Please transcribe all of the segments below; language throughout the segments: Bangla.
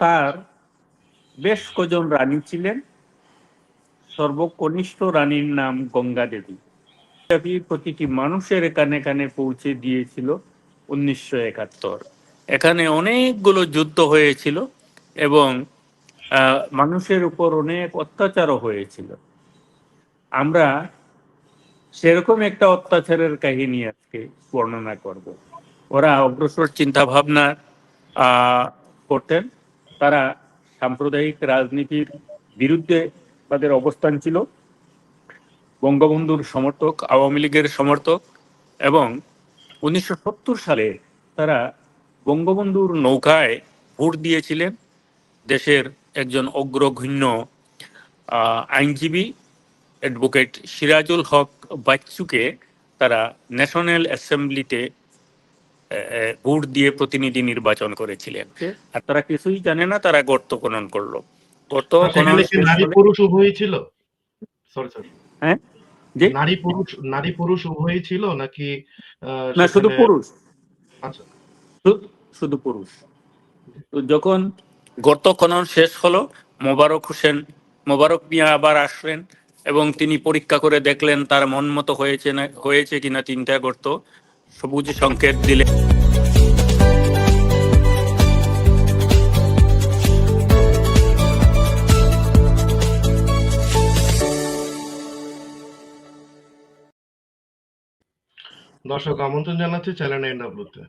তার বেশ কজন রানী ছিলেন? সর্বকনিষ্ঠ রানীর নাম গঙ্গা দেবী। দেবী প্রতিটি মানুষের এখানে কানে পৌঁছে দিয়েছিল উনিশশো একাত্তর। এখানে অনেকগুলো যুদ্ধ হয়েছিল এবং মানুষের উপর অনেক অত্যাচারও হয়েছিল। আমরা সেরকম একটা অত্যাচারের কাহিনী আজকে বর্ণনা করব। ওরা অগ্রসর চিন্তা ভাবনা করতেন। তারা সাম্প্রদায়িক রাজনীতির বিরুদ্ধে তাদের অবস্থান ছিল। বঙ্গবন্ধুর সমর্থক, আওয়ামী লীগের সমর্থক এবং উনিশশো সত্তর সালে তারা বঙ্গবন্ধুর নৌকায় ভোট দিয়েছিলেন দেশের একজন অগ্রগণ্য আইনজীবী অ্যাডভোকেট সিরাজুল হক বাচ্চুকে তারা ন্যাশনাল অ্যাসেম্বলিতে ভোট দিয়ে প্রতিনিধি নির্বাচন করেছিলেন। আর তারা কিছুই জানে না তারা গর্ত খনন করল। গর্ত খনন নারী পুরুষ উভয়ই ছিল? সরি সরি হ্যাঁ? জি? নারী পুরুষ নারী পুরুষ উভয়ই ছিল নাকি না শুধু পুরুষ। আচ্ছা। শুধু পুরুষ। তো যখন গর্ত খনন শেষ হলো মোবারক হোসেন মোবারক মিয়া আবার আসলেন এবং তিনি পরীক্ষা করে দেখলেন তার মন মতো হয়েছে না হয়েছে কিনা তিনটা গর্ত। সবুজ সংকেত দিলে দর্শক, আমন্ত্রণ জানাচ্ছি চ্যানেল এনডব্লিউতে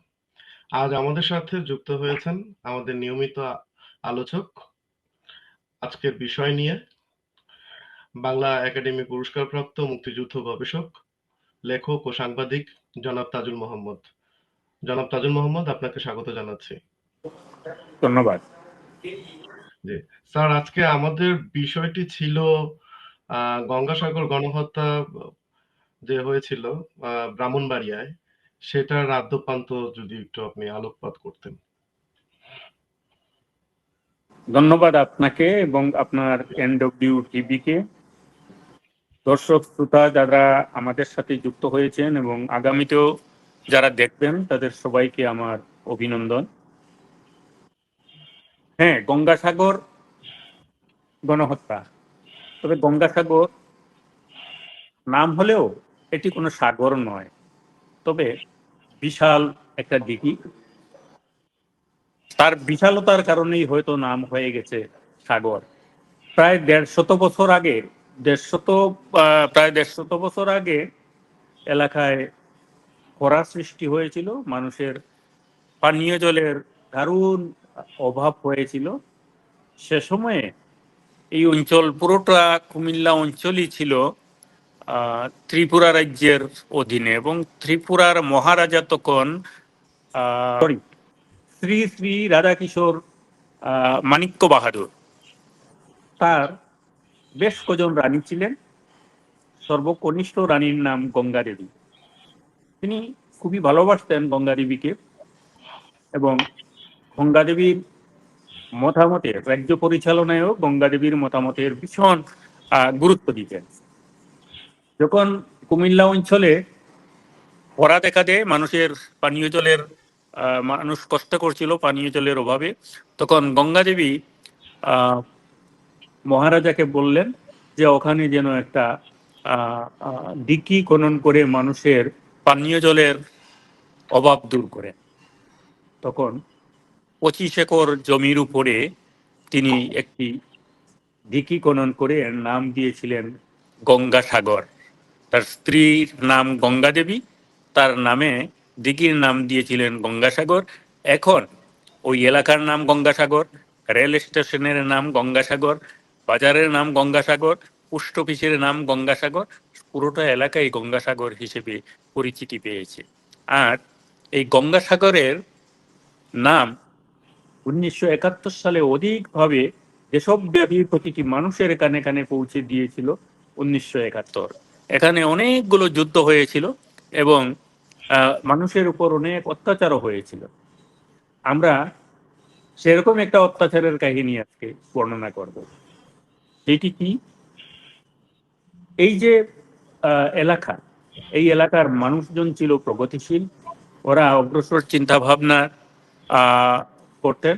আজ আমাদের সাথে যুক্ত হয়েছেন আমাদের নিয়মিত আলোচক আজকের বিষয় নিয়ে বাংলা একাডেমি পুরস্কারপ্রাপ্ত মুক্তিযুদ্ধ গবেষক, লেখক ও সাংবাদিক জনাব তাজুল মোহাম্মদ। জনাব তাজুল মোহাম্মদ আপনাকে স্বাগত জানাচ্ছি। ধন্যবাদ। জি। স্যার আজকে আমাদের বিষয়টি ছিল গঙ্গাসাগর গণহত্যা যে হয়েছিল ব্রাহ্মণবাড়িয়ায় সেটার আদ্যপান্ত যদি একটু আপনি আলোকপাত করতেন। ধন্যবাদ আপনাকে এবং আপনার এনডব্লিউ টিভিকে। দর্শক, শ্রোতা যারা আমাদের সাথে যুক্ত হয়েছেন এবং আগামীতেও যারা দেখবেন, তাদের সবাইকে আমার অভিনন্দন। হ্যাঁ গঙ্গাসাগর গণহত্যা। তবে গঙ্গাসাগর নাম হলেও এটি কোনো সাগর নয়, তবে বিশাল একটা দিঘি। তার বিশালতার কারণেই হয়তো নাম হয়ে গেছে সাগর। প্রায় দেড় শত বছর আগে দেড়শত প্রায় দেড়শত বছর আগে এলাকায় খরা সৃষ্টি হয়েছিল। মানুষের পানীয় জলের দারুণ অভাব হয়েছিল। সে সময়ে এই অঞ্চল পুরোটা কুমিল্লা অঞ্চলই ছিল আহ, ত্রিপুরা রাজ্যের অধীনে এবং ত্রিপুরার মহারাজা তখন আহ, sorry, শ্রী শ্রী রাধাকিশোর আহ, মাণিক্য বাহাদুর। তার বেশ কজন রানী ছিলেন? সর্বকনিষ্ঠ রানীর নাম গঙ্গা দেবী। তিনি খুবই ভালোবাসতেন গঙ্গা দেবীকে এবং গঙ্গা দেবীর মতামতের, রাজ্য পরিচালনায়ও গঙ্গা দেবীর মতামতের ভীষণ গুরুত্ব দিতেন। যখন কুমিল্লা অঞ্চলে খরা দেখা দেয়, মানুষের পানীয় জলের মানুষ কষ্ট করছিল পানীয় জলের অভাবে, তখন গঙ্গা দেবী মহারাজাকে বললেন যে ওখানে যেন একটা ডিকি খনন করে মানুষের পানীয় জলের অভাব দূর করে। তখন পঁচিশ একর জমির উপরে তিনি একটি ডিকি খনন করে নাম দিয়েছিলেন গঙ্গাসাগর। তার স্ত্রীর নাম গঙ্গা দেবী তার নামে দিঘির নাম দিয়েছিলেন গঙ্গাসাগর। এখন ওই এলাকার নাম গঙ্গাসাগর, রেল স্টেশনের নাম গঙ্গাসাগর বাজারের নাম গঙ্গাসাগর, পোস্ট অফিসের নাম গঙ্গাসাগর, পুরোটা এলাকায় গঙ্গাসাগর হিসেবে পরিচিতি পেয়েছে। আর এই গঙ্গাসাগরের নাম উনিশশো একাত্তর সালে অধিকভাবে দেশব্যাপী প্রতিটি মানুষের কানে কানে পৌঁছে দিয়েছিল উনিশশো একাত্তর। এখানে অনেকগুলো যুদ্ধ হয়েছিল এবং মানুষের উপর অনেক অত্যাচারও হয়েছিল। আমরা সেরকম একটা অত্যাচারের কাহিনী আজকে বর্ণনা করব। যেটি কি? এই যে এলাকা, এই এলাকার মানুষজন ছিল প্রগতিশীল, ওরা অগ্রসর চিন্তা ভাবনা করতেন।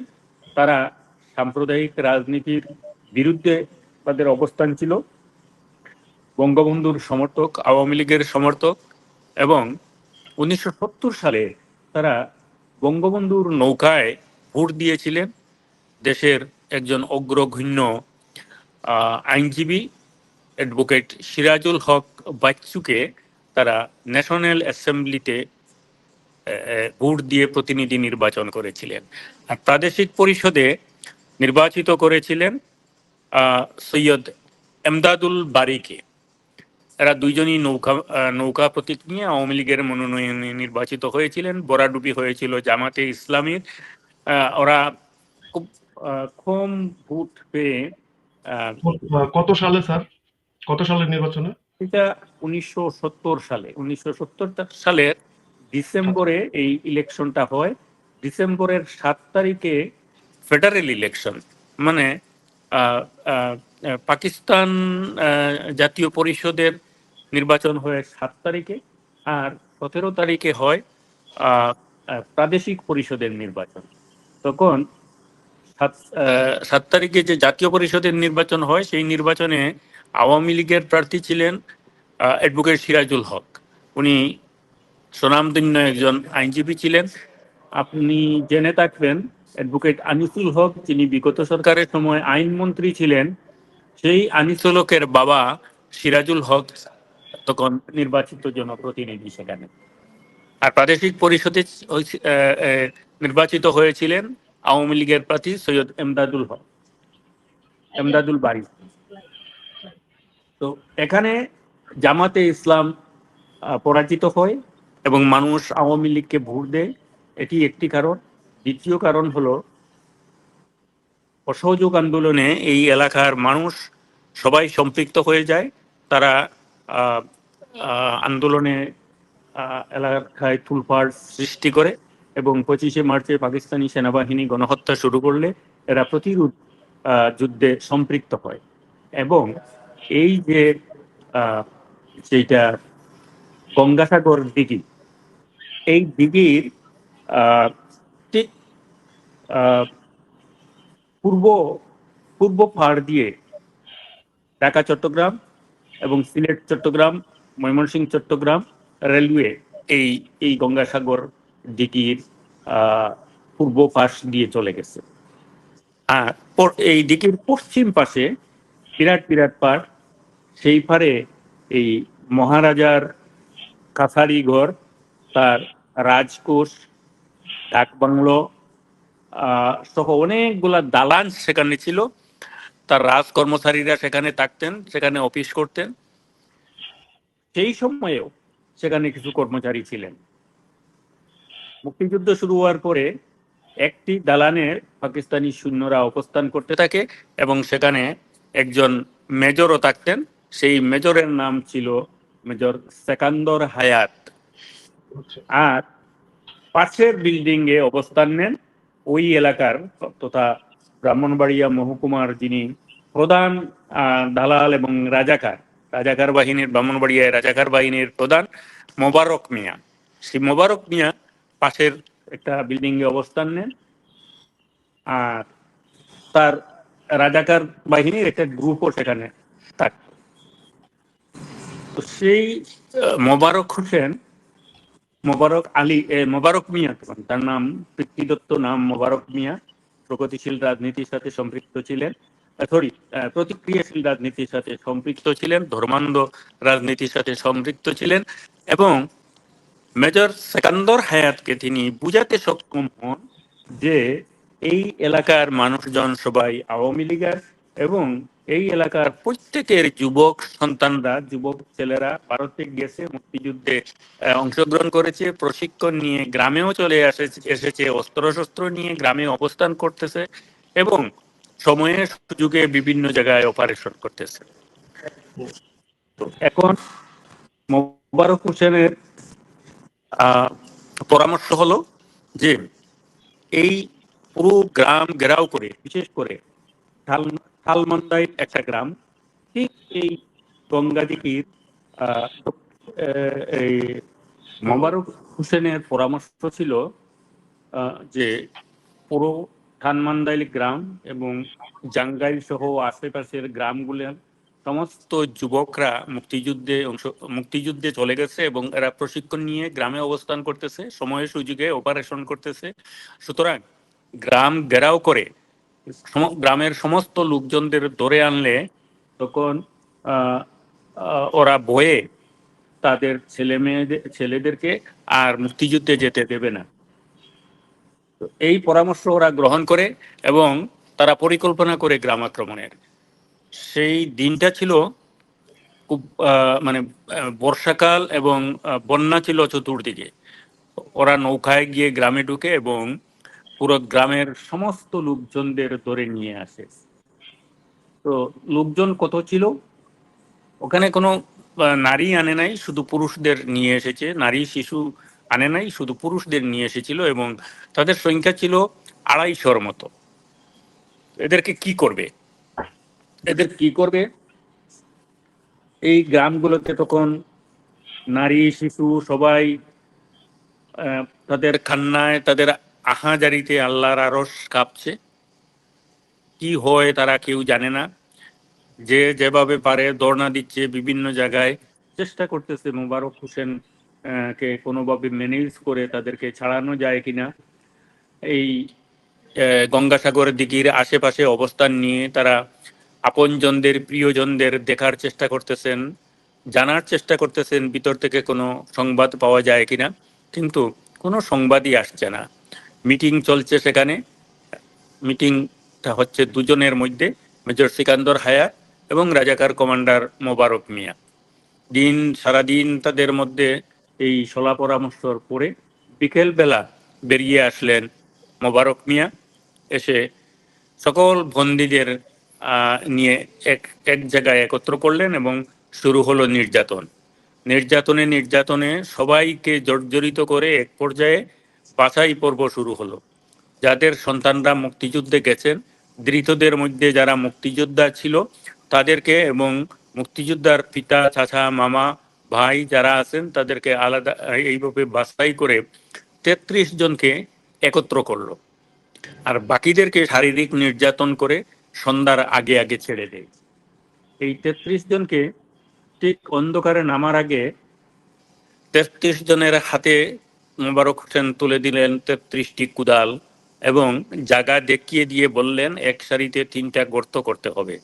তারা সাম্প্রদায়িক রাজনীতির বিরুদ্ধে তাদের অবস্থান ছিল। বঙ্গবন্ধুর সমর্থক, আওয়ামী লীগের সমর্থক এবং উনিশশো সত্তর সালে তারা বঙ্গবন্ধুর নৌকায় ভোট দিয়েছিলেন। দেশের একজন অগ্রগণ্য আইনজীবী অ্যাডভোকেট সিরাজুল হক বাচ্চুকে তারা ন্যাশনাল অ্যাসেম্বলিতে ভোট দিয়ে প্রতিনিধি নির্বাচন করেছিলেন। আর প্রাদেশিক পরিষদে নির্বাচিত করেছিলেন সৈয়দ এমদাদুল বারিকে। এরা দুইজনই নৌকা নৌকা প্রতীক নিয়ে আওয়ামী লীগের মনোনয়নে নির্বাচিত হয়েছিলেন, বরাডুবি হয়েছিল জামাতে ইসলামীর। ওরা খুব কম ভোট পেয়ে কত সালে স্যার? কত সালের নির্বাচনে? এটা উনিশশো সত্তর সালে। উনিশশো সত্তর সালের ডিসেম্বরে এই ইলেকশনটা হয়। ডিসেম্বরের সাত তারিখে ফেডারেল ইলেকশন। মানে পাকিস্তান জাতীয় পরিষদের নির্বাচন হয় সাত তারিখে আর সতেরো তারিখে হয় প্রাদেশিক পরিষদের নির্বাচন। তখন সাত সাত তারিখে যে জাতীয় পরিষদের নির্বাচন হয়, সেই নির্বাচনে আওয়ামী লীগের প্রার্থী ছিলেন অ্যাডভোকেট সিরাজুল হক। উনি সুনামধন্য একজন আইনজীবী ছিলেন। আপনি জেনে থাকবেন, অ্যাডভোকেট আনিসুল হক, যিনি বিগত সরকারের সময় আইনমন্ত্রী ছিলেন, সেই আনিসুল হকের বাবা সিরাজুল হক তখন নির্বাচিত জনপ্রতিনিধি সেখানে। আর প্রাদেশিক পরিষদে নির্বাচিত হয়েছিলেন আওয়ামী লীগের প্রার্থী সৈয়দ এমদাদুল হক, এমদাদুল বাড়ি তো এখানে জামাতে ইসলাম পরাজিত হয় এবং মানুষ আওয়ামী লীগকে ভোট দেয়। এটি একটি কারণ। দ্বিতীয় কারণ হলো, অসহযোগ আন্দোলনে এই এলাকার মানুষ সবাই সম্পৃক্ত হয়ে যায়। তারা আন্দোলনে এলাকায় তুলপাড় সৃষ্টি করে। এবং পঁচিশে মার্চে পাকিস্তানি সেনাবাহিনী গণহত্যা শুরু করলে এরা প্রতিরোধ যুদ্ধে সম্পৃক্ত হয়। এবং এই যে যেটা গঙ্গাসাগর দিঘি, এই দিঘির ঠিক পূর্ব পূর্ব পাড় দিয়ে ঢাকা, চট্টগ্রাম এবং সিলেট, চট্টগ্রাম, ময়মনসিংহ, চট্টগ্রাম রেলওয়ে এই এই গঙ্গাসাগর আহ, পূর্ব পাশ দিয়ে চলে গেছে। আর এই দিঘির পশ্চিম পাশে বিরাট বিরাট পাড় সেই পারে এই মহারাজার কাছারি ঘর তার রাজকোষ ডাক বাংলো আহ, সহ অনেকগুলা দালান সেখানে ছিল। তার রাজ কর্মচারীরা সেখানে থাকতেন সেখানে অফিস করতেন। সেই সময়েও সেখানে কিছু কর্মচারী ছিলেন। মুক্তিযুদ্ধ শুরু হওয়ার পরে একটি দালানে পাকিস্তানি সৈন্যরা অবস্থান করতে থাকে এবং সেখানে একজন মেজরও থাকতেন। সেই মেজরের নাম ছিল মেজর সেকান্দর হায়াত। আর পাশের বিল্ডিং এ অবস্থান নেন ওই এলাকার তথা ব্রাহ্মণবাড়িয়া মহকুমার যিনি প্রধান দালাল এবং রাজাকার। রাজাকার বাহিনীর, ব্রাহ্মণবাড়িয়ায় রাজাকার বাহিনীর প্রধান মোবারক মিয়া। সেই মোবারক মিয়া পাশের একটা বিল্ডিং এ অবস্থান নেন। আর তার রাজাকার বাহিনীর একটা গ্রুপও সেখানে থাকত তো সেই মোবারক হোসেন, মোবারক আলী মোবারক মিয়া তখন তার নাম পিতৃদত্ত নাম মোবারক মিয়া, প্রগতিশীল রাজনীতির সাথে সম্পৃক্ত ছিলেন। সরি প্রতিক্রিয়াশীল রাজনীতির সাথে সম্পৃক্ত ছিলেন, ধর্মান্ধ রাজনীতির সাথে সম্পৃক্ত ছিলেন এবং মেজর সেকান্দর হায়াতকে তিনি বুঝাতে সক্ষম হন যে এই এলাকার মানুষজন সবাই আওয়ামী লীগের এবং এই এলাকার প্রত্যেকের যুবক সন্তানরা, যুবক ছেলেরা ভারতে গেছে, মুক্তিযুদ্ধে অংশগ্রহণ করেছে, প্রশিক্ষণ নিয়ে গ্রামেও চলে এসেছে, অস্ত্রশস্ত্র নিয়ে গ্রামে অবস্থান করতেছে এবং সময়ে সুযোগে বিভিন্ন জায়গায় অপারেশন করতেছে। এখন মোবারক হোসেনের পরামর্শ হলো যে এই পুরো গ্রাম ঘেরাও করে, বিশেষ করে ঠাল একটা গ্রাম, ঠিক এই গঙ্গা দিঘির এই মোবারক হোসেনের পরামর্শ ছিল যে পুরো ধানমান্দাইল গ্রাম এবং জাঙ্গাইল সহ আশেপাশের গ্রামগুলোর সমস্ত যুবকরা মুক্তিযুদ্ধে অংশ, মুক্তিযুদ্ধে চলে গেছে এবং এরা প্রশিক্ষণ নিয়ে গ্রামে অবস্থান করতেছে সময় সুযোগে অপারেশন করতেছে। সুতরাং গ্রাম ঘেরাও করে গ্রামের সমস্ত লোকজনদের ধরে আনলে তখন ওরা বয়ে তাদের ছেলে মেয়েদের, ছেলেদেরকে আর মুক্তিযুদ্ধে যেতে দেবে না। এই পরামর্শ ওরা গ্রহণ করে এবং তারা পরিকল্পনা করে গ্রাম আক্রমণের। সেই দিনটা ছিল খুব মানে বর্ষাকাল এবং বন্যা ছিল চতুর্দিকে। ওরা নৌকায় গিয়ে গ্রামে ঢুকে এবং পুরো গ্রামের সমস্ত লোকজনদের ধরে নিয়ে আসে। তো লোকজন কত ছিল? ওখানে কোনো নারী আনে নাই, শুধু পুরুষদের নিয়ে এসেছে। নারী, শিশু আনে নাই, শুধু পুরুষদের নিয়ে এসেছিল এবং তাদের সংখ্যা ছিল আড়াইশোর মতো। এদেরকে কি করবে? এদের কি করবে? এই গ্রামগুলোতে তখন নারী শিশু সবাই তাদের খান্নায় তাদের আহাজারিতে আল্লাহর আরস কাঁপছে। কি হয় তারা কেউ জানে না। যে যেভাবে পারে দৌড়না দিচ্ছে বিভিন্ন জায়গায়। চেষ্টা করতেছে মোবারক হোসেন কে কোনোভাবে ম্যানেজ করে তাদেরকে ছাড়ানো যায় কিনা। এই আহ, গঙ্গাসাগরের দিকের আশেপাশে অবস্থান নিয়ে তারা আপনজনদের, প্রিয়জনদের দেখার চেষ্টা করতেছেন, জানার চেষ্টা করতেছেন ভিতর থেকে কোনো সংবাদ পাওয়া যায় কিনা। কিন্তু কোনো সংবাদই আসছে না। মিটিং চলছে সেখানে। মিটিংটা হচ্ছে দুজনের মধ্যে, মেজর সিকান্দর হায়া এবং রাজাকার কমান্ডার মোবারক মিয়া। দিন, সারাদিন তাদের মধ্যে এই সলা পরামর্শর পরে বিকেলবেলা বেরিয়ে আসলেন মোবারক মিয়া। এসে সকল বন্দীদের নিয়ে এক এক জায়গায় একত্র করলেন এবং শুরু হলো নির্যাতন। নির্যাতনে নির্যাতনে সবাইকে জর্জরিত করে এক পর্যায়ে বাছাই পর্ব শুরু হলো। যাদের সন্তানরা মুক্তিযুদ্ধে গেছেন, ধৃতদের মধ্যে যারা মুক্তিযোদ্ধা ছিল, তাদেরকে এবং মুক্তিযোদ্ধার পিতা, চাচা, মামা, ভাই যারা আছেন, তাদেরকে আলাদা এইভাবে বাছাই করে তেত্রিশ জনকে একত্র করল। আর বাকিদেরকে শারীরিক নির্যাতন করে সন্ধ্যার আগে আগে ছেড়ে দেয়। এই তেত্রিশ জনকে ঠিক অন্ধকারে নামার আগে তেত্রিশ জনের হাতে মোবারক হোসেন তুলে দিলেন তেত্রিশটি কুদাল এবং জায়গা দেখিয়ে দিয়ে বললেন, এক সারিতে তিনটা গর্ত করতে হবে।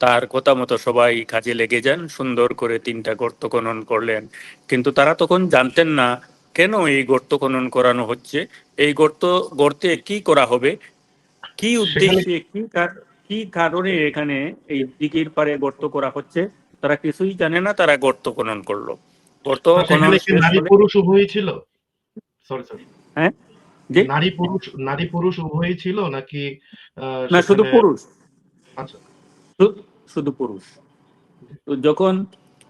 তার কথা মতো সবাই কাজে লেগে যান, সুন্দর করে তিনটা গর্ত খনন করলেন। কিন্তু তারা তখন জানতেন না, কেন এই গর্ত খনন করানো হচ্ছে? এই গর্ত, গর্তে কি করা হবে? কি উদ্দেশ্যে কি কি কারণে এখানে এই দিঘির পারে গর্ত করা হচ্ছে? তারা কিছুই জানে না তারা গর্ত খনন করল। গর্ত খনন কি শেষ নারী পুরুষ উভয়ই ছিল? সরি সরি হ্যাঁ? যে নারী পুরুষ নারী পুরুষ উভয়ই ছিল নাকি না শুধু পুরুষ। আচ্ছা। শুধু পুরুষ। তো যখন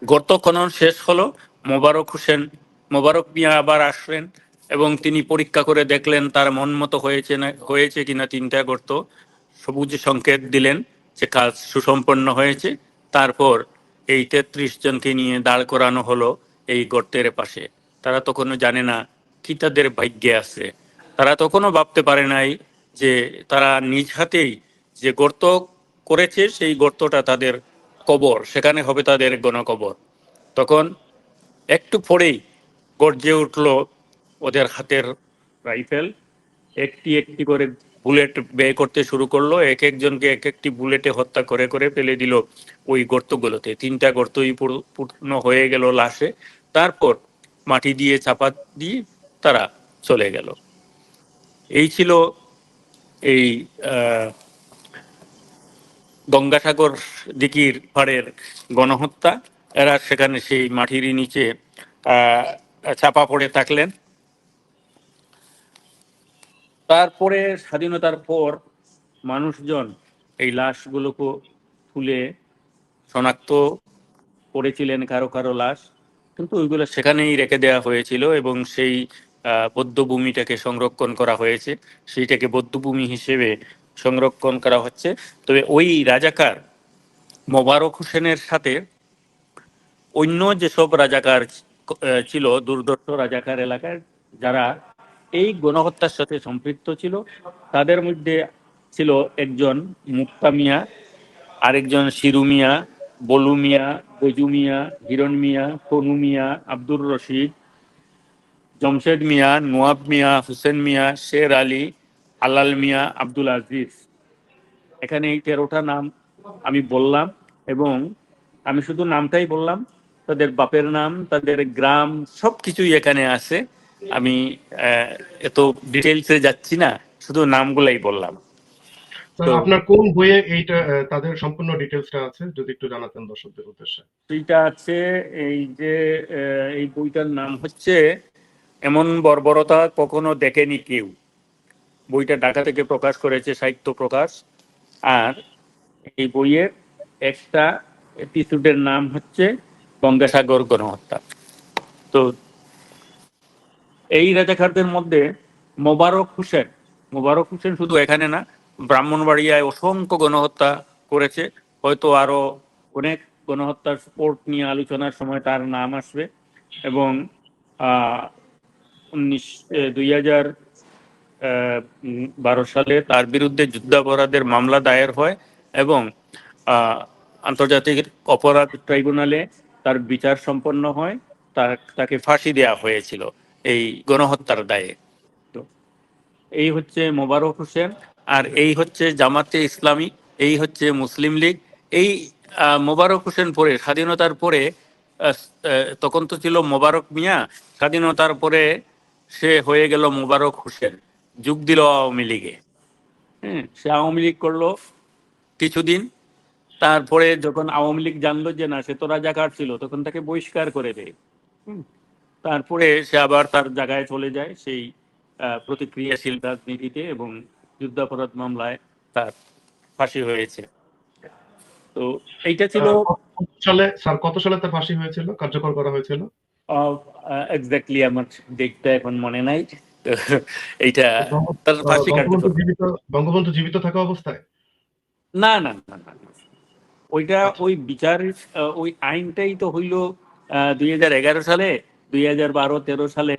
গর্ত খনন শেষ হলো মোবারক হোসেন মোবারক মিয়া আবার আসলেন। এবং তিনি পরীক্ষা করে দেখলেন তার মন মতো হয়েছে না, হয়েছে কিনা তিনটা গর্ত। সবুজ সংকেত দিলেন যে কাজ সুসম্পন্ন হয়েছে। তারপর এই তেত্রিশ জনকে নিয়ে দাঁড় করানো হলো এই গর্তের পাশে। তারা তখনও জানে না কি তাদের ভাগ্যে আছে। তারা তখনও ভাবতে পারে নাই যে তারা নিজ হাতেই যে গর্ত করেছে, সেই গর্তটা তাদের কবর, সেখানে হবে তাদের গণকবর। তখন একটু পরেই গর্জে উঠল ওদের হাতের রাইফেল। একটি একটি করে বুলেট ব্যয় করতে শুরু করল। এক একজনকে এক একটি বুলেটে হত্যা করে করে ফেলে দিল ওই গর্তগুলোতে। তিনটা গর্তই পূর্ণ হয়ে গেল লাশে। তারপর মাটি দিয়ে চাপা দিয়ে তারা চলে গেল। এই ছিল এই গঙ্গাসাগর দিকির পাড়ের গণহত্যা। এরা সেখানে সেই মাটির নিচে চাপা পড়ে থাকলেন। তারপরে স্বাধীনতার পর মানুষজন এই লাশগুলোকে তুলে শনাক্ত করেছিলেন, কারও কারও লাশ। কিন্তু ওইগুলো সেখানেই রেখে দেওয়া হয়েছিল এবং সেই বৌদ্ধভূমিটাকে সংরক্ষণ করা হয়েছে। সেইটাকে বৌদ্ধভূমি হিসেবে সংরক্ষণ করা হচ্ছে। তবে ওই রাজাকার মোবারক হোসেনের সাথে অন্য যেসব রাজাকার ছিল দুর্দর্শ রাজাকার এলাকায় যারা এই গণহত্যার সাথে সম্পৃক্ত ছিল। তাদের মধ্যে ছিল একজন মুক্তা মিয়া, আরেকজন শিরু মিয়া, বলু মিয়া, বজু মিয়া, হিরণ মিয়া, তনু মিয়া, আব্দুর রশিদ, জমশেদ মিয়া, নোয়াব মিয়া, হুসেন মিয়া, শের আলী আলাল মিয়া, আব্দুল আজিজ। এখানে এই তেরোটা নাম আমি বললাম এবং আমি শুধু নামটাই বললাম, তাদের বাপের নাম, তাদের গ্রাম সব কিছুই এখানে আছে। আমি এত ডিটেলসে যাচ্ছি না শুধু নামগুলাই বললাম। তো- আপনার কোন বইয়ে এইটা তাদের সম্পূর্ণ ডিটেলসটা আছে যদি একটু জানাতেন দর্শকদের উদ্দেশ্যে? সেইটা আছে এই যে এই বইটার নাম হচ্ছে এমন বর্বরতা কখনো দেখেনি কেউ। বইটা ঢাকা থেকে প্রকাশ করেছে সাহিত্য প্রকাশ আর এই বইয়ের একটা এপিসোডের নাম হচ্ছে গঙ্গাসাগর গণহত্যা। তো এই রাজাকারদের মধ্যে মোবারক হোসেন মোবারক হোসেন শুধু এখানে না, ব্রাহ্মণবাড়িয়ায় অসংখ্য গণহত্যা করেছে। হয়তো আরও অনেক গণহত্যার স্পোর্ট নিয়ে আলোচনার সময় তার নাম আসবে। এবং দুই হাজার বারো সালে তার বিরুদ্ধে যুদ্ধাপরাধের মামলা দায়ের হয় এবং আন্তর্জাতিক অপরাধ ট্রাইব্যুনালে তার বিচার সম্পন্ন হয়। তাকে ফাঁসি দেওয়া হয়েছিল। এই গণহত্যার দায়ে। তো এই হচ্ছে মোবারক হোসেন। আর এই হচ্ছে জামাতে ইসলামী এই হচ্ছে মুসলিম লীগ। এই মোবারক হোসেন পরে স্বাধীনতার পরে তখন তো ছিল মোবারক মিয়া স্বাধীনতার পরে সে হয়ে গেল মোবারক হোসেন। যোগ দিল আওয়ামী লীগে। হ্যাঁ সে আওয়ামী লীগ করল। কিছুদিন। তারপরে যখন আওয়ামী লীগ জানলো যে না সে তো রাজাকার ছিল তখন তাকে বহিষ্কার করে দেয়। হুম। তারপরে সে আবার তার জায়গায় চলে যায় সেই প্রতিক্রিয়াশীল রাজনীতিতে এবং যুদ্ধাপরাধ মামলায় তার ফাঁসি হয়েছে। তো এইটা ছিল সালে স্যার কত সালে তার ফাঁসি হয়েছিল? কার্যকর করা হয়েছিল? এক্স্যাক্টলি আমার ডেটটা এখন মনে নাই। এইটা তার ফাঁসি বঙ্গবন্ধু কার্যকর। জীবিত বঙ্গবন্ধু জীবিত থাকা অবস্থায়? না না না না। ওইটা ওই বিচার ওই আইনটাই তো হইল দুই হাজার এগারো সালে। দুই হাজার বারো তেরো সালে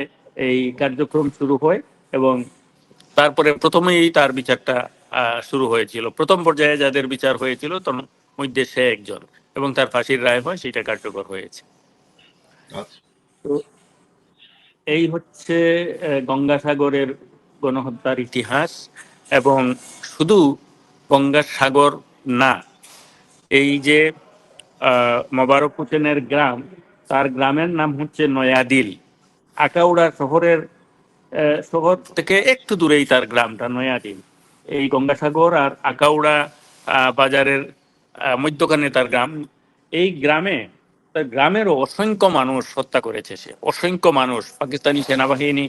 এই কার্যক্রম শুরু হয় এবং তারপরে প্রথমেই তার বিচারটা শুরু হয়েছিল। প্রথম পর্যায়ে যাদের বিচার হয়েছিল তার মধ্যে সে একজন এবং তার ফাঁসির রায় হয় সেটা কার্যকর হয়েছে। আচ্ছা। তো এই হচ্ছে গঙ্গাসাগরের গণহত্যার ইতিহাস এবং শুধু গঙ্গাসাগর না এই যে আহ, মোবারক হোসেনের গ্রাম তার গ্রামের নাম হচ্ছে নয়াদিল। আকাউড়া শহরের শহর থেকে একটু দূরেই তার গ্রামটা, নয়াদিল। এই গঙ্গাসাগর আর আকাউড়া বাজারের মধ্যখানে তার গ্রাম। এই গ্রামে, তার গ্রামেরও অসংখ্য মানুষ হত্যা করেছে সে। অসংখ্য মানুষ, পাকিস্তানি সেনাবাহিনী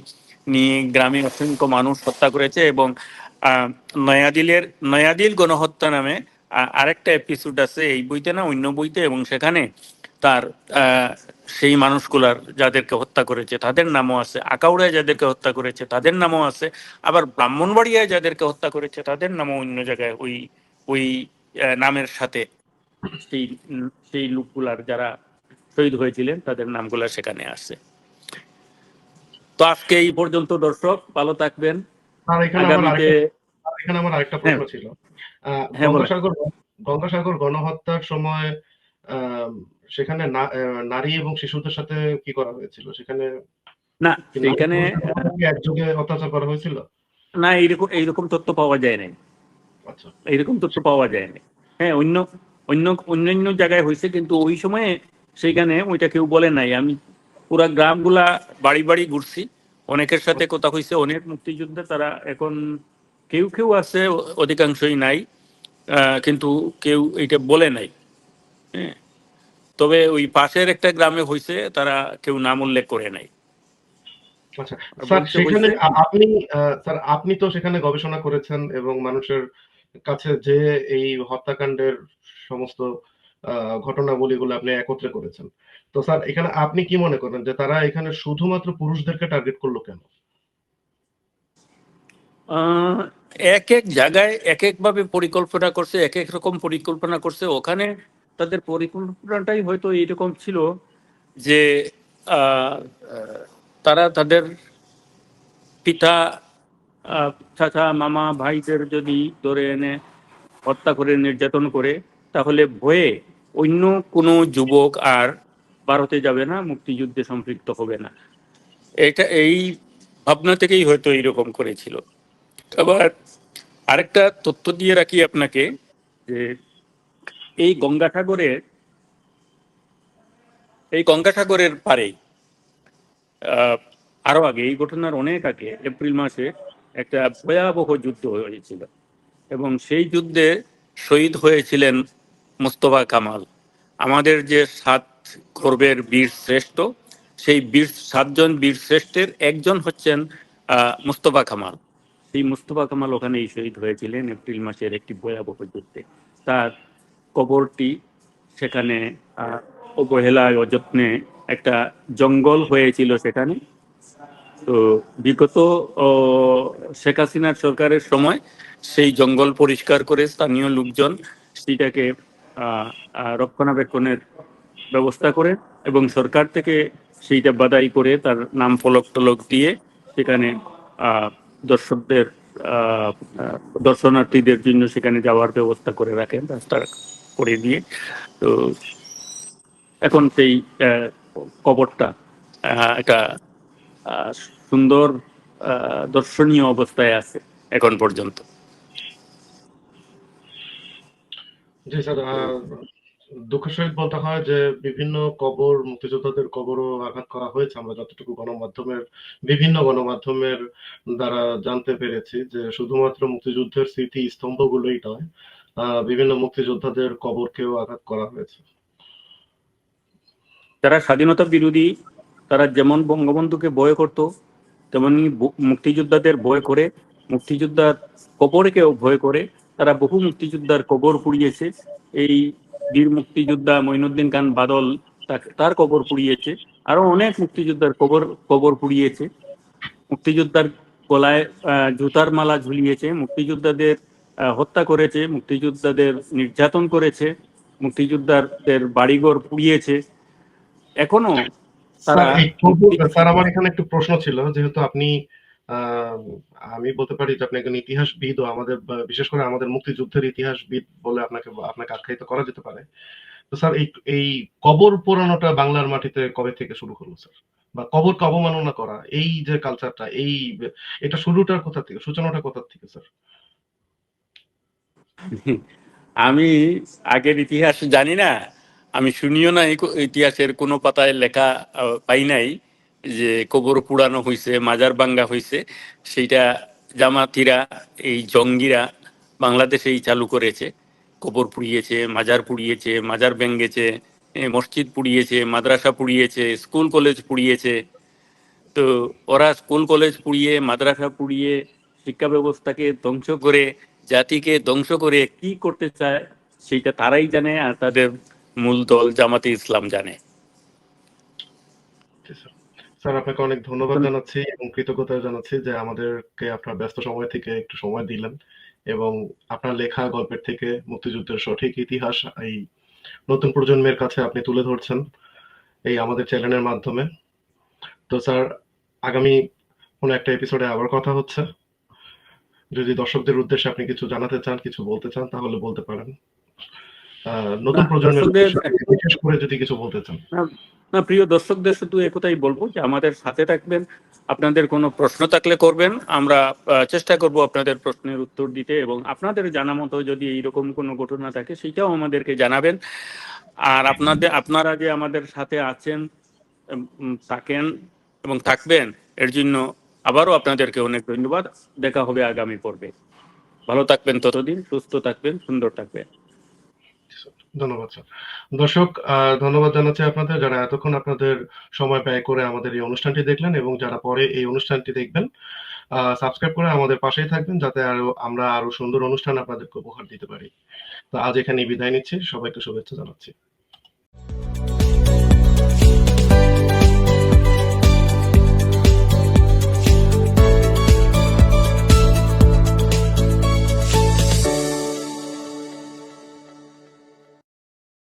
নিয়ে গ্রামে অসংখ্য মানুষ হত্যা করেছে এবং নয়াদিলের, নয়াদিল গণহত্যা নামে আরেকটা এপিসোড আছে এই বইতে না, অন্য বইতে এবং সেখানে তার আহ, সেই মানুষগুলার যাদেরকে হত্যা করেছে তাদের নামও আছে। আকাউড়ায় যাদেরকে হত্যা করেছে তাদের নামও আছে। আবার ব্রাহ্মণবাড়িয়ায় যাদেরকে হত্যা করেছে তাদের নামও অন্য জায়গায় ওই ওই নামের সাথে সেই সেই লোকগুলার যারা শহীদ হয়েছিলেন তাদের নামগুলা সেখানে আছে। তো আজকে এই পর্যন্ত দর্শক ভালো থাকবেন। আগামীতে এখানে আমার আরেকটা প্রশ্ন ছিল। আহ, হ্যাঁ। গঙ্গাসাগর গঙ্গাসাগর গণহত্যার সময় আহ, সেখানে নারী এবং শিশুদের সাথে কি করা হয়েছিল? সেখানে না সেখানে একযোগে অত্যাচার করা হয়েছিল? না এইরকম এইরকম তথ্য পাওয়া যায় নাই আচ্ছা। এইরকম তথ্য পাওয়া যায় না হ্যাঁ অন্য অন্য অন্যান্য জায়গায় হয়েছে কিন্তু ওই সময়ে সেখানে ওইটা কেউ বলে নাই। আমি পুরা গ্রামগুলা বাড়ি বাড়ি ঘুরছি। অনেকের সাথে কথা হয়েছে অনেক মুক্তিযোদ্ধা তারা এখন কেউ কেউ আছে অধিকাংশই নাই। আহ, কিন্তু কেউ এটা বলে নাই। হ্যাঁ। তবে ওই পাশের একটা গ্রামে হয়েছে তারা কেউ নাম উল্লেখ করে নাই। আচ্ছা সেখানে আপনি স্যার আপনি তো সেখানে গবেষণা করেছেন এবং মানুষের কাছে যে এই হত্যাকাণ্ডের সমস্ত ঘটনাবলীগুলো আপনি একত্রে করেছেন। তো স্যার এখানে আপনি কি মনে করেন যে তারা এখানে শুধুমাত্র পুরুষদেরকে টার্গেট করল কেন? আহ, এক এক জায়গায় এক এক ভাবে পরিকল্পনা করছে এক এক রকম পরিকল্পনা করছে। ওখানে তাদের পরিকল্পনাটাই হয়তো এইরকম ছিল যে তারা তাদের পিতা চাচা, মামা, ভাইদের যদি ধরে এনে হত্যা করে নির্যাতন করে, তাহলে ভয়ে অন্য কোনো যুবক আর ভারতে যাবে না, মুক্তিযুদ্ধে সম্পৃক্ত হবে না। এটা এই ভাবনা থেকেই হয়তো এইরকম করেছিল। আবার আরেকটা তথ্য দিয়ে রাখি আপনাকে যে এই গঙ্গাসাগরের এই গঙ্গাসাগরের আহ, আরও আগে এই ঘটনার অনেক আগে এপ্রিল মাসে একটা ভয়াবহ যুদ্ধ হয়েছিল এবং সেই যুদ্ধে শহীদ হয়েছিলেন মুস্তফা কামাল। আমাদের যে সাত গর্বের বীর শ্রেষ্ঠ সেই বীর সাতজন বীর শ্রেষ্ঠের একজন হচ্ছেন মুস্তফা কামাল। সেই মুস্তফা কামাল ওখানেই শহীদ হয়েছিলেন এপ্রিল মাসের একটি ভয়াবহ যুদ্ধে। তার কবরটি সেখানে অবহেলায় অযত্নে একটা জঙ্গল হয়েছিল সেখানে। তো বিগত শেখ হাসিনার সরকারের সময় সেই জঙ্গল পরিষ্কার করে স্থানীয় লোকজন সেটাকে রক্ষণাবেক্ষণের ব্যবস্থা করে এবং সরকার থেকে সেইটা বাদাই করে তার নাম ফলক টলক দিয়ে সেখানে দর্শকদের দর্শনার্থীদের জন্য সেখানে যাওয়ার ব্যবস্থা করে রাখেন। রাস্তা করে দিয়ে, তো এখন সেই কবরটা একটা সুন্দর দর্শনীয় অবস্থায় আছে এখন পর্যন্ত। সহিত বলতে হয় যে বিভিন্ন কবর, মুক্তিযোদ্ধাদের কবরও আঘাত করা হয়েছে। আমরা যতটুকু গণমাধ্যমের, বিভিন্ন গণমাধ্যমের দ্বারা জানতে পেরেছি যে শুধুমাত্র মুক্তিযুদ্ধের স্মৃতি স্তম্ভগুলোই নয় বিভিন্ন মুক্তিযোদ্ধাদের কবরকেও আঘাত করা হয়েছে। যারা স্বাধীনতা বিরোধী, তারা যেমন বঙ্গবন্ধুকে ভয় করত, তেমনি মুক্তিযোদ্ধাদের ভয় করে, মুক্তিযোদ্ধার কবরকেও ভয় করে, তারা বহু মুক্তিযোদ্ধার কবর পুড়িয়েছে। এই বীর মুক্তিযোদ্ধা মঈনুদ্দিন খান বাদল তার কবর পুড়িয়েছে। আরও অনেক মুক্তিযোদ্ধার কবর কবর পুড়িয়েছে। মুক্তিযোদ্ধার গলায় জুতার মালা ঝুলিয়েছে। মুক্তিযোদ্ধাদের হত্যা করেছে মুক্তিযোদ্ধাদের নির্যাতন করেছে মুক্তিযোদ্ধাদের বাড়িঘর পুড়িয়েছে। এখনও তারা স্যার, এই কবর- স্যার আমার এখানে একটু প্রশ্ন ছিল যেহেতু আপনি আমি বলতে পারি যে আপনি একজন ইতিহাসবিদ ও আমাদের বিশেষ করে আমাদের মুক্তিযুদ্ধের ইতিহাসবিদ বলে আপনাকে আপনাকে আখ্যায়িত করা যেতে পারে। তো স্যার এই এই কবর পোড়ানোটা বাংলার মাটিতে কবে থেকে শুরু হলো স্যার? বা কবরকে অবমাননা করা এই যে কালচারটা এই এটা শুরুটার কোথা থেকে সূচনাটা কোথা থেকে স্যার? আমি আগের ইতিহাস জানি না, আমি শুনিও না ইতিহাসের কোনো পাতায় লেখা পাই নাই যে কবর পুরানো হয়েছে মাজার বাঙ্গা হয়েছে সেইটা জামাতিরা, এই জঙ্গিরা বাংলাদেশেই চালু করেছে। কবর পুড়িয়েছে, মাজার পুড়িয়েছে, মাজার ভেঙ্গেছে মসজিদ পুড়িয়েছে, মাদ্রাসা পুড়িয়েছে, স্কুল কলেজ পুড়িয়েছে। তো ওরা স্কুল কলেজ পুড়িয়ে, মাদ্রাসা পুড়িয়ে শিক্ষা ব্যবস্থাকে ধ্বংস করে জাতিকে ধ্বংস করে কি করতে চায় সেটা তারাই জানে আর তাদের মূল দল জামাতে ইসলাম জানে। স্যার। আপনাকে অনেক ধন্যবাদ জানাচ্ছি এবং কৃতজ্ঞতা জানাচ্ছি যে আমাদেরকে আপনার ব্যস্ত সময় থেকে একটু সময় দিলেন এবং আপনার লেখা গল্পের থেকে মুক্তিযুদ্ধের সঠিক ইতিহাস এই নতুন প্রজন্মের কাছে আপনি তুলে ধরছেন এই আমাদের চ্যানেলের মাধ্যমে। তো স্যার আগামী কোনো একটা এপিসোডে আবার কথা হচ্ছে। যদি দর্শকদের উদ্দেশ্যে আপনি কিছু জানাতে চান কিছু বলতে চান তাহলে বলতে পারেন। নতুন প্রজন্মের বিশেষ করে যদি কিছু বলতে চান। না প্রিয় দর্শকদের শুধু একথাই বলব যে আমাদের সাথে থাকবেন। আপনাদের কোনো প্রশ্ন থাকলে করবেন। আমরা চেষ্টা করব আপনাদের প্রশ্নের উত্তর দিতে এবং আপনাদের জানা মতো যদি এইরকম কোনো ঘটনা থাকে সেটাও আমাদেরকে জানাবেন। আর আপনাদের আপনারা যে আমাদের সাথে আছেন থাকেন এবং থাকবেন এর জন্য আবারও আপনাদেরকে অনেক ধন্যবাদ। দেখা হবে আগামী পর্বে। ভালো থাকবেন ততদিন, সুস্থ থাকবেন, সুন্দর থাকবেন। ধন্যবাদ, স্যার। দর্শক ধন্যবাদ জানাচ্ছি আপনাদের যারা এতক্ষণ আপনাদের সময় ব্যয় করে আমাদের এই অনুষ্ঠানটি দেখলেন এবং যারা পরে এই অনুষ্ঠানটি দেখবেন সাবস্ক্রাইব করে আমাদের পাশেই থাকবেন যাতে আরও আমরা আরও সুন্দর অনুষ্ঠান আপনাদেরকে উপহার দিতে পারি। তো আজ এখানে বিদায় নিচ্ছি। সবাইকে শুভেচ্ছা জানাচ্ছি।